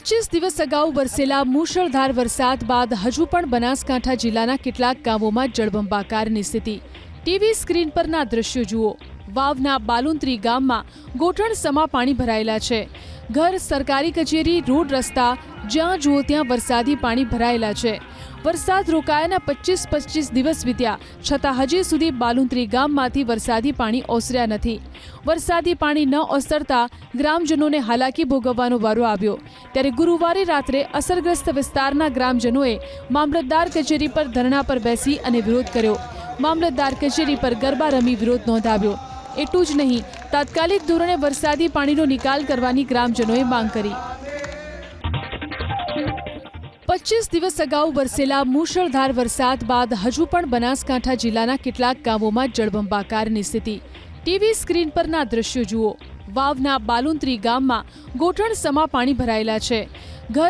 પચીસ દિવસ અગાઉ વરસેલા મુશળધાર વરસાદ બાદ હજુ પણ બનાસકાંઠા જિલ્લાના કેટલાક ગામોમાં જળબંબાકારની સ્થિતિ. ટીવી સ્ક્રીન પરના દ્રશ્યો જુઓ. વાવના બાલુંત્રી ગામમાં ગોઠણ સમા પાણી ભરાયેલા છે. ઘર, સરકારી કચેરી, રોડ રસ્તા, જ્યાં જુઓ ત્યાં વરસાદી પાણી ભરાયેલા છે. વરસાદ રોકાયાના પચીસ પચીસ દિવસ વીત્યા, છતાં હજી સુધી બાલુંત્રી ગામમાંથી વરસાદી પાણી ઓસર્યા નથી. વરસાદી પાણી ન ઓસરતા ગ્રામજનોને હાલાકી ભોગવવાનો વારો આવ્યો. ત્યારે ગુરુવારે રાત્રે અસરગ્રસ્ત વિસ્તારના ગ્રામજનોએ મામલતદાર કચેરી પર ધરણા પર બેસી અને વિરોધ કર્યો. મામલતદાર કચેરી પર ગરબા રમી વિરોધ નોંધાવ્યો. એટલું જ નહીં તાત્કાલિક ધોરણે વરસાદી પાણીનો નિકાલ કરવાની ગ્રામજનોએ માંગ કરી. પચીસ દિવસ અગાઉ વરસેલા મુશળધાર વરસાદ બાદ હજુ પણ બનાસકાંઠા જિલ્લાના કેટલાક ગામોમાં જળબંબાકારની સ્થિતિ. ટીવી સ્ક્રીન પરના દ્રશ્યો જુઓ. વાવના બાલુંત્રી ગામમાં ગોઠણ સમા પાણી ભરાયેલા છે. ઘર